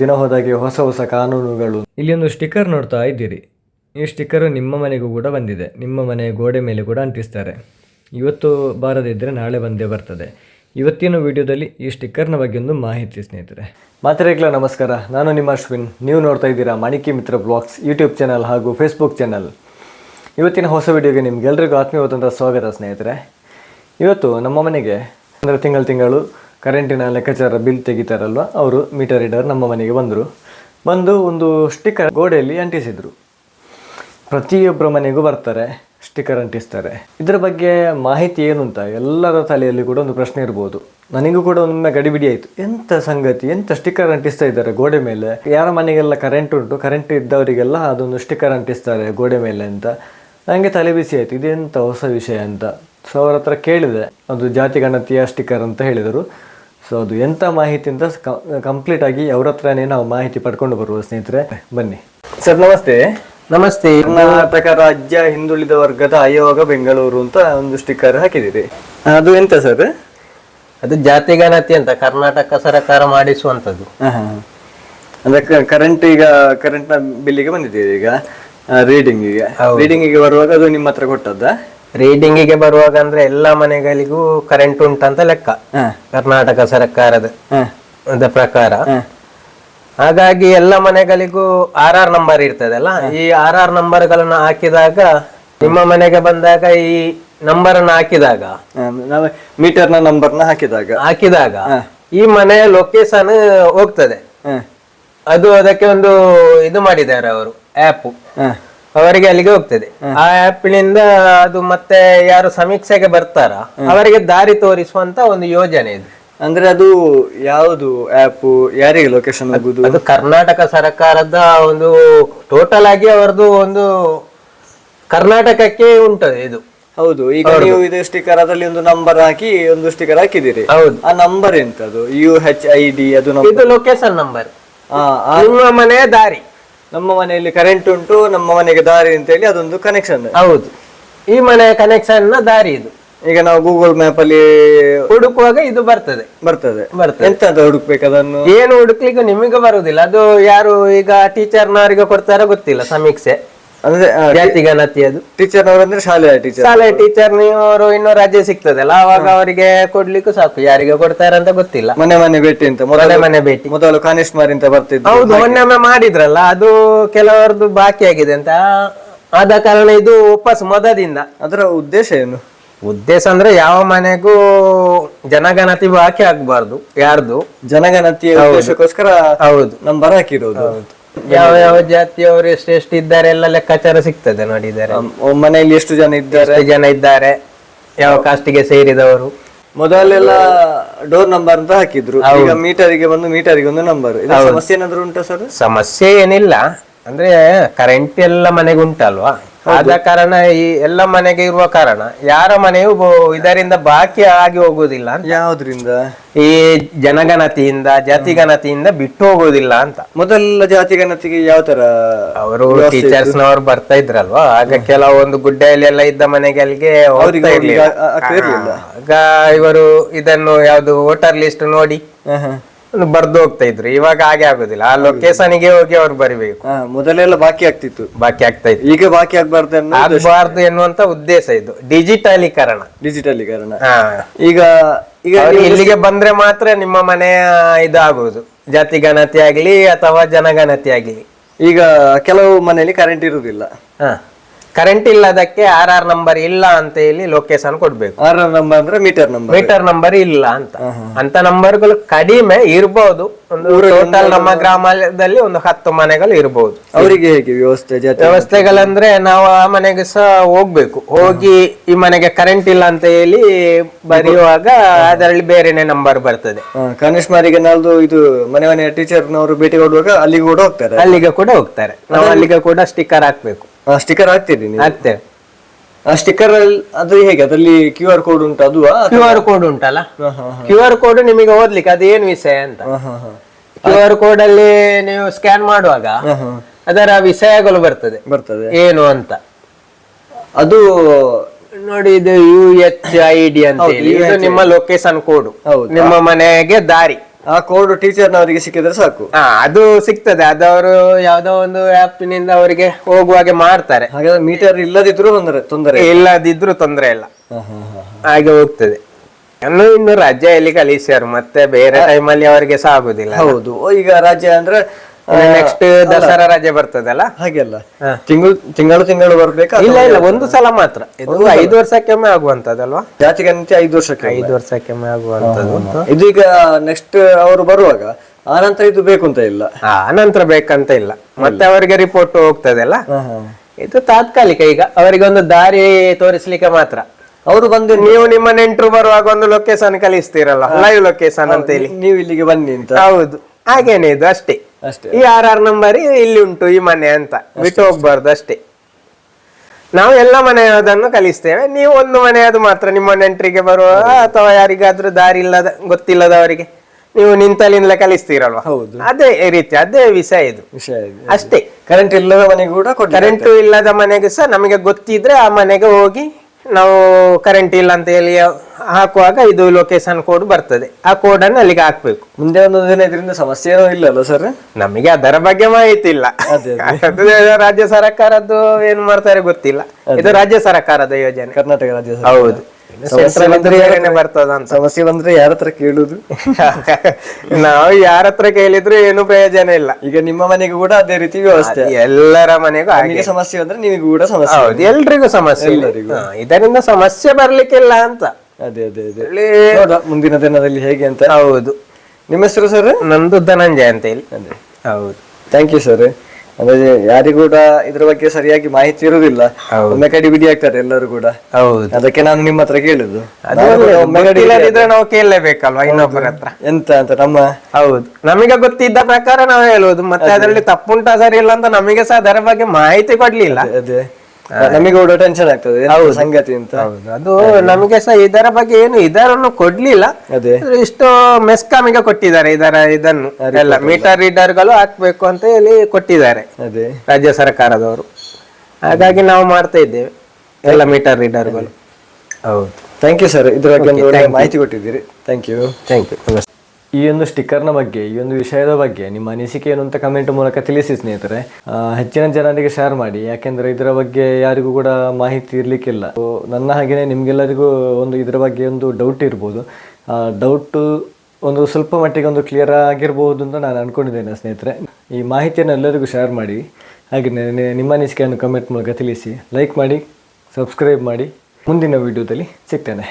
ದಿನ ಹೋದಾಗೆ ಹೊಸ ಹೊಸ ಕಾನೂನುಗಳು. ಇಲ್ಲಿ ಒಂದು ಸ್ಟಿಕ್ಕರ್ ನೋಡ್ತಾ ಇದ್ದೀರಿ. ಈ ಸ್ಟಿಕ್ಕರ್ ನಿಮ್ಮ ಮನೆಗೂ ಕೂಡ ಬಂದಿದೆ. ನಿಮ್ಮ ಮನೆ ಗೋಡೆ ಮೇಲೆ ಕೂಡ ಅಂಟಿಸ್ತಾರೆ. ಇವತ್ತು ಬಾರದಿದ್ದರೆ ನಾಳೆ ಬಂದೇ ಬರ್ತದೆ. ಇವತ್ತಿನ ವಿಡಿಯೋದಲ್ಲಿ ಈ ಸ್ಟಿಕ್ಕರ್ನ ಬಗ್ಗೆ ಒಂದು ಮಾಹಿತಿ ಸ್ನೇಹಿತರೆ. ಮಾತ್ರೆಗಳ ನಮಸ್ಕಾರ. ನಾನು ನಿಮ್ಮ ಅಶ್ವಿನ್. ನೀವು ನೋಡ್ತಾ ಇದ್ದೀರಾ Maniki Mitra vlogs YouTube channel ಹಾಗೂ ಫೇಸ್ಬುಕ್ ಚಾನಲ್. ಇವತ್ತಿನ ಹೊಸ ವಿಡಿಯೋಗೆ ನಿಮಗೆಲ್ಲರಿಗೂ ಆತ್ಮೀಯವಾದಂಥ ಸ್ವಾಗತ ಸ್ನೇಹಿತರೆ. ಇವತ್ತು ನಮ್ಮ ಮನೆಗೆ ಅಂದರೆ ತಿಂಗಳು ತಿಂಗಳು ಕರೆಂಟಿನ ಲೆಕ್ಕಾಚಾರ ಬಿಲ್ ತೆಗಿತಾರಲ್ವ? ಅವರು ಮೀಟರ್ ರೀಡರ್ ನಮ್ಮ ಮನೆಗೆ ಬಂದರು. ಬಂದು ಒಂದು ಸ್ಟಿಕ್ಕರ್ ಗೋಡೆಯಲ್ಲಿ ಅಂಟಿಸಿದರು. ಪ್ರತಿಯೊಬ್ಬರ ಮನೆಗೂ ಬರ್ತಾರೆ ಸ್ಟಿಕ್ಕರ್ ಅಂಟಿಸ್ತಾರೆ. ಇದರ ಬಗ್ಗೆ ಮಾಹಿತಿ ಏನು ಅಂತ ಎಲ್ಲರ ತಲೆಯಲ್ಲಿ ಕೂಡ ಒಂದು ಪ್ರಶ್ನೆ ಇರ್ಬೋದು. ನನಗೂ ಕೂಡ ಒಮ್ಮೆ ಗಡಿಬಿಡಿ ಆಯಿತು. ಎಂಥ ಸಂಗತಿ ಎಂಥ ಸ್ಟಿಕ್ಕರ್ ಅಂಟಿಸ್ತಾ ಇದ್ದಾರೆ ಗೋಡೆ ಮೇಲೆ? ಯಾರ ಮನೆಗೆಲ್ಲ ಕರೆಂಟ್ ಉಂಟು? ಕರೆಂಟ್ ಇದ್ದವರಿಗೆಲ್ಲ ಅದೊಂದು ಸ್ಟಿಕ್ಕರ್ ಅಂಟಿಸ್ತಾರೆ ಗೋಡೆ ಮೇಲೆ ಅಂತ. ನನಗೆ ತಲೆ ಬಿಸಿ ಆಯಿತು. ಇದೆಂಥ ಹೊಸ ವಿಷಯ ಅಂತ. ಸೊ ಅವ್ರ ಹತ್ರ ಕೇಳಿದೆ. ಅದು ಜಾತಿ ಗಣತಿಯ ಸ್ಟಿಕ್ಕರ್ ಅಂತ ಹೇಳಿದರು. ಸೊ ಅದು ಎಂಥ ಮಾಹಿತಿ ಅಂತ ಕಂಪ್ಲೀಟ್ ಆಗಿ ಅವ್ರ ಹತ್ರನೇ ನಾವು ಮಾಹಿತಿ ಪಡ್ಕೊಂಡು ಬರುವ ಸ್ನೇಹಿತರೆ ಬನ್ನಿ. ಸರ್ ನಮಸ್ತೆ. ನಮಸ್ತೆ. ಕರ್ನಾಟಕ ರಾಜ್ಯ ಹಿಂದುಳಿದ ವರ್ಗದ ಆಯೋಗ ಬೆಂಗಳೂರು ಅಂತ ಒಂದು ಸ್ಟಿಕ್ಕರ್ ಹಾಕಿದ್ದೀರಿ. ಅದು ಎಂತ ಸರ್ ಅದು ಜಾತಿ ಗಣತಿ ಅಂತ ಕರ್ನಾಟಕ ಸರ್ಕಾರ ಮಾಡಿಸುವಂತದ್ದು ಅಂದ್ರೆ ಕರೆಂಟ್ ಈಗ ಕರೆಂಟ್ನ ಬಿಲ್ಲಿಗೆ ಬಂದಿದ್ದೀರಿ ಈಗ ರೀಡಿಂಗಿಗೆ ರೀಡಿಂಗಿಗೆ ಬರುವಾಗ ಅದು ನಿಮ್ಮ ಹತ್ರ ಕೊಟ್ಟದ್ದ? ರೀಡಿಂಗಿಗೆ ಬರುವಾಗ ಅಂದ್ರೆ ಎಲ್ಲಾ ಮನೆಗಳಿಗೂ ಕರೆಂಟ್ ಉಂಟಂತ ಲೆಕ್ಕ. ಕರ್ನಾಟಕ ಸರ್ಕಾರದ ಅದ ಪ್ರಕಾರ. ಹಾಗಾಗಿ ಎಲ್ಲ ಮನೆಗಳಿಗೂ ಆರ್ ಆರ್ ನಂಬರ್ ಇರ್ತದಲ್ಲ ಈ ಆರ್ ಆರ್ ನಂಬರ್ಗಳನ್ನು ಹಾಕಿದಾಗ ನಿಮ್ಮ ಮನೆಗೆ ಬಂದಾಗ ಈ ನಂಬರ್ ಅನ್ನು ಹಾಕಿದಾಗ ನಾವು ನಂಬರ್ ನಂಬರ್ನ ಹಾಕಿದಾಗ. ಹಾಕಿದಾಗ ಈ ಮನೆಯ ಲೊಕೇಶನ್ ಹೋಗ್ತದೆ. ಅದು ಅದಕ್ಕೆ ಒಂದು ಇದು ಮಾಡಿದ್ದಾರೆ ಅವರು ಆಪ್ ಹ. ಅವರಿಗೆ ಅಲ್ಲಿಗೆ ಹೋಗ್ತದೆ. ಆ ಆ್ಯಪ್ನಿಂದ ಅದು ಮತ್ತೆ ಯಾರು ಸಮೀಕ್ಷೆಗೆ ಬರ್ತಾರ ಅವರಿಗೆ ದಾರಿ ತೋರಿಸುವಂತ ಒಂದು ಯೋಜನೆ ಇದೆ. ಅಂದ್ರೆ ಅದು ಯಾವುದು ಆಪ್ ಯಾರಿಗೆ ಲೊಕೇಶನ್ ಆಗುದು ಅದು ಕರ್ನಾಟಕ ಸರ್ಕಾರದ ಒಂದು ಟೋಟಲ್ ಆಗಿ ಅವರದು ಒಂದು ಕರ್ನಾಟಕಕ್ಕೆ ಉಂಟದೆ ಇದು. ಹೌದು ಈಗ ನೀವು ಇದು ಸ್ಟಿಕರ್ ಅದರಲ್ಲಿ ಒಂದು ನಂಬರ್ ಹಾಕಿ ಒಂದು ಸ್ಟಿಕ್ಕರ್ ಹಾಕಿದಿರಿ ಹೌದು. ಆ ನಂಬರ್ ಎಂತದು? ಯು ಹೆಚ್ ಐ ಡಿ ಅದು ಇದು ಲೊಕೇಶನ್ ನಂಬರ್ ನಿಮ್ಮ ಮನೆಯ ದಾರಿ. ನಮ್ಮ ಮನೆಯಲ್ಲಿ ಕರೆಂಟ್ ಉಂಟು ನಮ್ಮ ಮನೆಗೆ ದಾರಿ ಅಂತ ಹೇಳಿ ಅದೊಂದು ಕನೆಕ್ಷನ್ ಹೌದು. ಈ ಮನೆಯ ಕನೆಕ್ಷನ್ನ ದಾರಿ ಇದು. ಈಗ ನಾವು ಗೂಗಲ್ ಮ್ಯಾಪ್ ಅಲ್ಲಿ ಹುಡುಕುವಾಗ ಇದು ಬರ್ತದೆ. ಬರ್ತದೆ. ಬರ್ತದೆ. ಎಂತ ಹುಡುಕ್ಬೇಕು ಅದನ್ನು? ಏನು ಹುಡುಕ್ಲಿಕ್ಕೆ ನಿಮಗೆ ಬರುವುದಿಲ್ಲ. ಅದು ಯಾರು ಈಗ ಟೀಚರ್ನವರಿಗೆ ಕೊಡ್ತಾರೋ ಗೊತ್ತಿಲ್ಲ ಸಮೀಕ್ಷೆ. ಅಂದ್ರೆ ಜಾತಿ ಗಣತಿ ಅದು. ಟೀಚರ್ ಅಂದ್ರೆ ಶಾಲೆಯ ಟೀಚರ್. ಶಾಲೆ ಟೀಚರ್ ನೀವು ಇನ್ನೂ ರಜೆ ಸಿಗ್ತದಲ್ಲ ಅವಾಗ ಅವರಿಗೆ ಕೊಡ್ಲಿಕ್ಕೂ ಸಾಕು. ಯಾರಿಗೆ ಕೊಡ್ತಾರೆ ಅಂತ ಗೊತ್ತಿಲ್ಲ. ಮನೆ ಮನೆ ಭೇಟಿ ಅಂತ. ಮನೆ ಮನೆ ಭೇಟಿ. ಮೊದಲು ಕಾನಿಷ್ಮಾರಿ ಅಂತ ಬರ್ತಿದ್ರು ಹೌದು ಮೊನ್ನೆ ಮಾಡಿದ್ರಲ್ಲ ಅದು ಕೆಲವರದ್ದು ಬಾಕಿ ಆಗಿದೆ ಅಂತ. ಆದ ಕಾರಣ ಇದು ವಾಪಸ್ ಮೊದಲಿಂದ. ಅದರ ಉದ್ದೇಶ ಏನು? ಉದ್ದೇಶ ಅಂದ್ರೆ ಯಾವ ಮನೆಗೂ ಜನಗಣತಿ ಬಾಕಿ ಆಗ್ಬಾರ್ದು ಯಾರ್ದು? ಜನಗಣತಿಯ ಉದ್ದೇಶಕ್ಕೋಸ್ಕರ ಹೌದು. ನಂಬರ್ ಹಾಕಿರೋದು. ಯಾವ ಯಾವ ಜಾತಿಯವರು ಎಷ್ಟು ಇದ್ದಾರೆ ಎಲ್ಲ ಲೆಕ್ಕಾಚಾರ ಸಿಗ್ತದೆ ನೋಡಿದ್ದಾರೆ ಮನೆಯಲ್ಲಿ ಎಷ್ಟು ಜನ ಇದ್ದಾರೆ? ಎಷ್ಟು ಜನ ಇದ್ದಾರೆ? ಯಾವ ಕಾಸ್ಟಿಗೆ ಸೇರಿದವರು? ಮೊದಲೆಲ್ಲ ಡೋರ್ ನಂಬರ್ ಅಂತ ಹಾಕಿದ್ರು. ಈಗ ಮೀಟರಿಗೆ ಬಂದು ಮೀಟರಿಗೆ ಒಂದು ನಂಬರ್ ಇದು ಸಮಸ್ಯೆ ಏನಾದ್ರು ಉಂಟಾ ಸರ್? ಸಮಸ್ಯೆ ಏನಿಲ್ಲ. ಅಂದ್ರೆ ಕರೆಂಟ್ ಎಲ್ಲ ಮನೆಗೆ ಉಂಟಲ್ವಾ? ಆದ ಕಾರಣ ಈ ಎಲ್ಲ ಮನೆಗೆ ಇರುವ ಕಾರಣ ಯಾರ ಮನೆಯೂ ಇದರಿಂದ ಬಾಕಿ ಆಗಿ ಹೋಗುದಿಲ್ಲ. ಯಾವ್ದ್ರಿಂದ ಈ ಜನಗಣತಿಯಿಂದ ಜಾತಿ ಗಣತಿಯಿಂದ ಬಿಟ್ಟು ಹೋಗುದಿಲ್ಲ ಅಂತ ಮೊದಲ ಜಾತಿ ಗಣತಿಗೆ ಯಾವ ತರ ಅವರು ಟೀಚರ್ಸ್ ನವರು ಬರ್ತಾ ಇದ್ರಲ್ವಾ ಆಗ ಕೆಲವೊಂದು ಗುಡ್ಡೆಯಲ್ಲಿ ಎಲ್ಲ ಇದ್ದ ಮನೆಗಳಿಗೆ ಇರ್ಲಿಲ್ಲ ಆಗ ಇವರು ಇದನ್ನು ಯಾವ್ದು ವೋಟರ್ ಲಿಸ್ಟ್ ನೋಡಿ ಬರ್ದು ಹೋಗ್ತಾ ಇದ್ರು. ಇವಾಗ ಹಾಗೆ ಆಗುದಿಲ್ಲ. ಆ ಲೊಕೇಶನ್ಗೆ ಹೋಗಿ ಅವ್ರು ಬರಿಬೇಕು. ಹಾ, ಮೊದಲೆಲ್ಲ ಬಾಕಿ ಆಗ್ತಿತ್ತು. ಬಾಕಿ ಆಗ್ತಾ ಇತ್ತು. ಈಗ ಬಾಕಿ ಆಗ್ಬಾರ್ದು ಆಗ್ಬಾರ್ದು ಆಗಬಾರ್ದು ಎನ್ನುವಂತ ಉದ್ದೇಶ ಇದು. ಡಿಜಿಟಲೀಕರಣ. ಡಿಜಿಟಲೀಕರಣ. ಹಾ. ಈಗ ಈಗ ಅವ್ರು ಇಲ್ಲಿಗೆ ಬಂದ್ರೆ ಮಾತ್ರ ನಿಮ್ಮ ಮನೆಯ ಇದಾಗುವುದು. ಜಾತಿ ಗಣತಿ ಆಗ್ಲಿ ಅಥವಾ ಜನಗಣತಿ ಆಗ್ಲಿ. ಈಗ ಕೆಲವು ಮನೆಯಲ್ಲಿ ಕರೆಂಟ್ ಇರುವುದಿಲ್ಲ. ಹ. ಕರೆಂಟ್ ಇಲ್ಲದಕ್ಕೆ ಆರ್ ಆರ್ ನಂಬರ್ ಇಲ್ಲ ಅಂತ ಹೇಳಿ ಲೊಕೇಶನ್ ಕೊಡ್ಬೇಕು. ಆರ್ ನಂಬರ್ ಅಂದ್ರೆ ಮೀಟರ್ ನಂಬರ್ ಮೀಟರ್ ನಂಬರ್ ಇಲ್ಲ ಅಂತ. ಅಂತ ನಂಬರ್ಗಳು ಕಡಿಮೆ ಇರಬಹುದು ಒಂದು ಟೋಟಲ್ ನಮ್ಮ ಗ್ರಾಮದಲ್ಲಿ ಒಂದು ಹತ್ತು ಮನೆಗಳು ಇರಬಹುದು ಅವರಿಗೆ ಹೇಗೆ ವ್ಯವಸ್ಥೆ ವ್ಯವಸ್ಥೆಗಳಂದ್ರೆ ನಾವು ಆ ಮನೆಗೆ ಸಹ ಹೋಗ್ಬೇಕು. ಹೋಗಿ ಈ ಮನೆಗೆ ಕರೆಂಟ್ ಇಲ್ಲ ಅಂತ ಹೇಳಿ ಬರೆಯುವಾಗ ಅದರಲ್ಲಿ ಬೇರೆನೆ ನಂಬರ್ ಬರ್ತದೆ. ಕನಿಷ್ಮಾರಿಗೆ ನಾಳ್ದು ಇದು ಮನೆ ಮನೆ ಟೀಚರ್ನವರು ಭೇಟಿ ಕೊಡುವಾಗ ಅಲ್ಲಿಗೆ ಕೂಡ ಹೋಗ್ತಾರೆ. ಅಲ್ಲಿಗೆ ಕೂಡ ಹೋಗ್ತಾರೆ. ನಾವು ಅಲ್ಲಿಗೆ ಕೂಡ ಸ್ಟಿಕ್ಕರ್ ಹಾಕ್ಬೇಕು. ಸ್ಟಿಕ್ಕರ್ ಹಾಕ್ತೀರಿ ನೀವು? ಹಾಕ್ತೇವೆ. ಆ ಸ್ಟಿಕ್ಕರ್ ಅದು ಹೇಗೆ? ಅದರಲ್ಲಿ ಕ್ಯೂ ಆರ್ ಕೋಡ್ ಉಂಟು ಅದು ಕ್ಯೂ ಆರ್ ಕೋಡ್ ಉಂಟಲ್ಲ? ಕ್ಯೂ ಆರ್ ಕೋಡ್ ನಿಮಗೆ ಓದ್ಲಿಕ್ಕೆ ಅದೇನು ವಿಷಯ ಅಂತ? ಕ್ಯೂ ಆರ್ ಕೋಡ್ ಅಲ್ಲಿ ನೀವು ಸ್ಕ್ಯಾನ್ ಮಾಡುವಾಗ ಅದರ ವಿಷಯಗಳು ಬರ್ತದೆ. ಬರ್ತದೆ. ಏನು ಅಂತ? ಅದು ನೋಡಿ ಇದು ಯು ಎಚ್ ಐ ಡಿ ಅಂತ ಹೇಳಿ. ಇದು ನಿಮ್ಮ ಲೊಕೇಶನ್ ಕೋಡ್ ನಿಮ್ಮ ಮನೆಗೆ ದಾರಿ. ಆ ಕೋಡ್ ಟೀಚರ್ನವರಿಗೆ ಸಿಕ್ಕಿದ್ರೆ ಸಾಕು. ಹಾ ಅದು ಸಿಗ್ತದೆ. ಅದು ಅವರು ಯಾವ್ದೋ ಒಂದು ಆಪ್ ಆ್ಯಪ್ನಿಂದ ಅವರಿಗೆ ಹೋಗುವಾಗೆ ಮಾಡ್ತಾರೆ. ಹಾಗಾದ್ರೆ ಮೀಟರ್ ಇಲ್ಲದಿದ್ರು ತೊಂದರೆ ತೊಂದರೆ ಇಲ್ಲದಿದ್ರು ತೊಂದರೆ ಇಲ್ಲ. ಹಾಗೆ ಹೋಗ್ತದೆ. ಇನ್ನು ಇನ್ನು ರಜೆಯಲ್ಲಿ ಕಲಿಸ್ಯಾರು? ಮತ್ತೆ ಬೇರೆ ಟೈಮಲ್ಲಿ ಅವರಿಗೆ ಸಹ ಆಗುದಿಲ್ಲ ಹೌದು. ಈಗ ರಾಜ್ಯ ಅಂದ್ರೆ ನೆಕ್ಸ್ಟ್ ದಸರಾ ರಜೆ ಬರ್ತದಲ್ಲ? ಹಾಗೆಲ್ಲ. ತಿಂಗಳು ತಿಂಗಳು ತಿಂಗಳು ಬರ್ಬೇಕಾ ಇಲ್ಲ ಇಲ್ಲ ಒಂದು ಸಲ ಮಾತ್ರ. ಇದು ಐದು ವರ್ಷಕ್ಕೊಮ್ಮೆ ಆಗುವಂತದಲ್ವಾ? ಜಾತಿಗಂತೆ ಐದು ವರ್ಷಕ್ಕೆ ಐದು ವರ್ಷಕ್ಕೊಮ್ಮೆ ಆಗುವಂತದ್ದು. ಇದೀಗ ನೆಕ್ಸ್ಟ್ ಅವರು ಬರುವಾಗ ಆನಂತರ ನಂತರ ಇದು ಬೇಕು ಅಂತ ಇಲ್ಲ ಆನಂತರ ನಂತರ ಬೇಕಂತ ಇಲ್ಲ. ಮತ್ತೆ ಅವರಿಗೆ ರಿಪೋರ್ಟ್ ಹೋಗ್ತದಲ್ಲ. ಇದು ತಾತ್ಕಾಲಿಕ ಈಗ. ಅವರಿಗೆ ಒಂದು ದಾರಿ ತೋರಿಸ್ಲಿಕ್ಕೆ ಮಾತ್ರ. ಅವರು ಬಂದು ನೀವು ನಿಮ್ಮ ನೆಂಟರು ಬರುವಾಗ ಒಂದು ಲೊಕೇಶನ್ ಕಲಿಸ್ತೀರಲ್ಲ ಲೈವ್ ಲೊಕೇಶನ್ ಅಂತ ಹೇಳಿ. ನೀವು ಇಲ್ಲಿಗೆ ಬನ್ನಿ ಅಂತ. ಹೌದು. ಹಾಗೇನೆ ಇದು ಅಷ್ಟೇ. ಅಷ್ಟೇ. ಈ ಆರ್ ಆರ್ ನಂಬರ್ ಇಲ್ಲಿ ಉಂಟು ಈ ಮನೆ ಅಂತ. ಬಿಟ್ಟು ಹೋಗ್ಬಾರ್ದು ಅಷ್ಟೇ. ನಾವು ಎಲ್ಲ ಮನೆಯದನ್ನು ಕಲಿಸ್ತೇವೆ. ನೀವು ಒಂದು ಮನೆಯದು ಮಾತ್ರ ನಿಮ್ಮ ನೆಂಟರಿಗೆ ಬರುವ ಅಥವಾ ಯಾರಿಗಾದ್ರೂ ದಾರಿ ಇಲ್ಲದ ಗೊತ್ತಿಲ್ಲದವರಿಗೆ ನೀವು ನಿಂತಲ್ಲಿಂದಲೇ ಕಲಿಸ್ತೀರಲ್ವ? ಹೌದು. ಅದೇ ರೀತಿ ಅದೇ ವಿಷಯ ಇದು. ವಿಷಯ ಇದು. ಅಷ್ಟೇ. ಕರೆಂಟ್ ಇಲ್ಲದ ಮನೆ ಕೂಡ ಕರೆಂಟ್ ಇಲ್ಲದ ಮನೆಗೆ ಸಹ ನಮಗೆ ಗೊತ್ತಿದ್ರೆ ಆ ಮನೆಗೆ ಹೋಗಿ ನಾವು ಕರೆಂಟ್ ಇಲ್ಲ ಅಂತ ಹೇಳಿ ಹಾಕುವಾಗ ಇದು ಲೊಕೇಶನ್ ಕೋಡ್ ಬರ್ತದೆ. ಆ ಕೋಡ್ ಅನ್ನು ಅಲ್ಲಿಗೆ ಹಾಕ್ಬೇಕು. ಮುಂದೆ ಒಂದು ದಿನ ಇದರಿಂದ ಸಮಸ್ಯೆ ಇಲ್ಲ ಅಲ್ಲ ಸರ್ ನಮಗೆ ಅದರ ಬಗ್ಗೆ ಮಾಹಿತಿ ಇಲ್ಲ ಅದೇ, ಅದು ರಾಜ್ಯ ಸರ್ಕಾರದ್ದು ಏನ್ ಮಾಡ್ತಾರೆ ಗೊತ್ತಿಲ್ಲ. ಇದು ರಾಜ್ಯ ಸರ್ಕಾರದ ಯೋಜನೆ. ಕರ್ನಾಟಕ ರಾಜ್ಯ ಸರ್ಕಾರ. ಹೌದು. ಬರ್ತದ ಅಂತ. ಸಮಸ್ಯೆ ಬಂದ್ರೆ ಯಾರ ಹತ್ರ ಕೇಳುದು? ನಾವು ಯಾರ ಹತ್ರ ಕೇಳಿದ್ರು ಏನು ಪ್ರಯೋಜನ ಇಲ್ಲ. ಈಗ ನಿಮ್ಮ ಮನೆಗೂ ಕೂಡ ಅದೇ ರೀತಿ ವ್ಯವಸ್ಥೆ. ಎಲ್ಲರ ಮನೆಗೂ ಹಾಗೆ. ನಿಮಗೆ ಸಮಸ್ಯೆ ಬಂದ್ರೆ ನಿಮಗೂ ಕೂಡ ಸಮಸ್ಯೆ ಹೌದು ಎಲ್ರಿಗೂ ಸಮಸ್ಯೆ ಇದೆ. ಹಾ, ಇದರಿಂದ ಸಮಸ್ಯೆ ಬರ್ಲಿಕ್ಕಿಲ್ಲ ಅಂತ. ಅದೇ ಅದೇ ಅದೇ. ನೋಡುವ ಮುಂದಿನ ದಿನದಲ್ಲಿ ಹೇಗೆ ಅಂತ. ಹೌದು. ನಿಮ್ಮ ಹೆಸರು ಸರ್ ನಂದು ಧನಂಜಯ ಅಂತ ಹೇಳಿ. ಅದೇ. ಹೌದು. ಥ್ಯಾಂಕ್ ಯು ಸರ್ ಅಂದ್ರೆ ಯಾರಿಗೂ ಕೂಡ ಇದ್ರ ಬಗ್ಗೆ ಸರಿಯಾಗಿ ಮಾಹಿತಿ ಇರುವುದಿಲ್ಲ. ಒಮ್ಮೆ ಕಡಿ ಬಿಡಿ ಆಗ್ತಾರೆ ಎಲ್ಲರೂ ಕೂಡ. ಹೌದು. ಅದಕ್ಕೆ ನಾನು ನಿಮ್ಮ ಹತ್ರ ಕೇಳುದು. ನಾವು ಕೇಳಲೇಬೇಕಲ್ವಾ ಇನ್ನೊಬ್ಬರ ಹತ್ರ? ಎಂತ ಅಂತ ನಮ್ಮ ಹೌದು. ನಮಗೆ ಗೊತ್ತಿದ್ದ ಪ್ರಕಾರ ನಾವು ಹೇಳುವುದು. ಮತ್ತೆ ಅದರಲ್ಲಿ ತಪ್ಪುಂಟಾ ಸರಿ ಇಲ್ಲ ಅಂತ ನಮಗೆ ಸಹ ಅದರ ಬಗ್ಗೆ ಮಾಹಿತಿ ಕೊಡ್ಲಿಲ್ಲ. ಅದೇ. ನಮಗೆ ಕೂಡ ಟೆನ್ಷನ್ ಆಗ್ತದೆ ಸಂಗತಿ ಅಂತ. ಹೌದು. ಅದು ನಮಗೆ ಸಹ ಇದರ ಬಗ್ಗೆ ಏನು ಇದರನ್ನು ಕೊಡ್ಲಿಲ್ಲ. ಅದೇ. ಇಷ್ಟು ಮೆಸ್ಕಾಮಿಗೆ ಕೊಟ್ಟಿದ್ದಾರೆ ಇದರ ಇದನ್ನು. ಎಲ್ಲ ಮೀಟರ್ ರೀಡರ್ಗಳು ಹಾಕ್ಬೇಕು ಅಂತ ಹೇಳಿ ಕೊಟ್ಟಿದ್ದಾರೆ. ಅದೇ. ರಾಜ್ಯ ಸರ್ಕಾರದವರು. ಹಾಗಾಗಿ ನಾವು ಮಾಡ್ತಾ ಇದ್ದೇವೆ ಎಲ್ಲ ಮೀಟರ್ ರೀಡರ್ಗಳು ಹೌದು. ಥ್ಯಾಂಕ್ ಯು ಸರ್ ಇದ್ರ ಬಗ್ಗೆ ಮಾಹಿತಿ ಕೊಟ್ಟಿದ್ದೀರಿ. ಥ್ಯಾಂಕ್ ಯು ಥ್ಯಾಂಕ್ ಯು ಈ ಒಂದು ಸ್ಟಿಕ್ಕರ್ನ ಬಗ್ಗೆ, ಈ ಒಂದು ವಿಷಯದ ಬಗ್ಗೆ ನಿಮ್ಮ ಅನಿಸಿಕೆ ಏನು ಅಂತ ಕಮೆಂಟ್ ಮೂಲಕ ತಿಳಿಸಿ ಸ್ನೇಹಿತರೆ. ಹೆಚ್ಚಿನ ಜನರಿಗೆ ಶೇರ್ ಮಾಡಿ, ಯಾಕೆಂದರೆ ಇದರ ಬಗ್ಗೆ ಯಾರಿಗೂ ಕೂಡ ಮಾಹಿತಿ ಇರಲಿಕ್ಕಿಲ್ಲ. ನನ್ನ ಹಾಗೆಯೇ ನಿಮಗೆಲ್ಲರಿಗೂ ಒಂದು ಇದರ ಬಗ್ಗೆ ಒಂದು ಡೌಟ್ ಇರ್ಬೋದು. ಡೌಟು ಒಂದು ಸ್ವಲ್ಪ ಮಟ್ಟಿಗೆ ಒಂದು ಕ್ಲಿಯರ್ ಆಗಿರಬಹುದು ಅಂತ ನಾನು ಅಂದ್ಕೊಂಡಿದ್ದೇನೆ ಸ್ನೇಹಿತರೆ. ಈ ಮಾಹಿತಿಯನ್ನು ಎಲ್ಲರಿಗೂ ಶೇರ್ ಮಾಡಿ ಹಾಗೆ ನಿಮ್ಮ ಅನಿಸಿಕೆಯನ್ನು ಕಮೆಂಟ್ ಮೂಲಕ ತಿಳಿಸಿ ಲೈಕ್ ಮಾಡಿ ಸಬ್ಸ್ಕ್ರೈಬ್ ಮಾಡಿ. ಮುಂದಿನ ವಿಡಿಯೋದಲ್ಲಿ ಸಿಗ್ತೇನೆ.